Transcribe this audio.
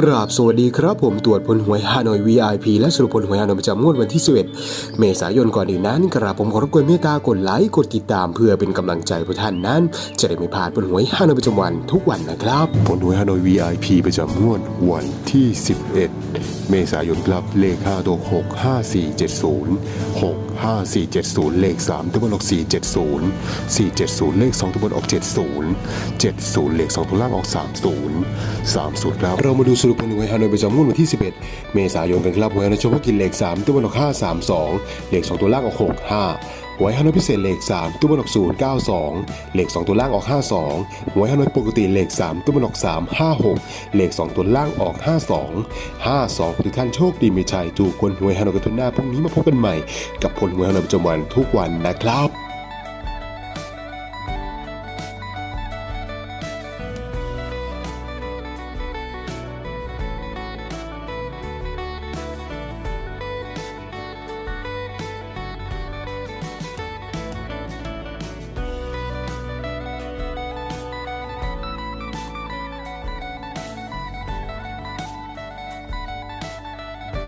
กราบสวัสดีครับผมตรวจผลหวยฮานอย VIP และสรุปผลหวยฮานอยประจำงวดวันที่ 11 เมษายนก่อนอื่นนั้นกราบผมขอรบกวนเมตตากดไลค์กดติดตามเพื่อเป็นกำลังใจพวกท่านนั้น จะได้ไม่พลาดผลหวยฮานอยประจำวันทุกวันนะครับ ผลหวยฮานอย VIP ประจำงวดวันที่ 11เมษายนครับเลข5ตัว6 5 4 7 0 6 5 4 7 0 เลข3ตัวบนออก4 7 0 4 7 0 เลข2ตัวบนออก 70 70 เลข2ตัวล่างออก 30 30ครับเรามาดูสรุปผลหวยฮานอยประจำงวดวันที่ 11 เมษายนกันครับหวยฮานอยเฉพาะกินเลข 3 ตัวบนออก 532 เลข 2 ตัวล่างออก 65หวยฮานอยพิเศษเลข 3 ตู้บนออก092 เลข 2 ตัวล่างออก 52หวยฮานอยปกติเลข 3 ตู้บนออก356 เลข 2 ตัวล่างออก 52 52ทุกท่านโชคดีมีชัยถูกคนหวยฮานอยกันทุนหน้าพรุ่งนี้มาพบกันใหม่ กับผลหวยฮานอยประจำวันทุกวันนะครับ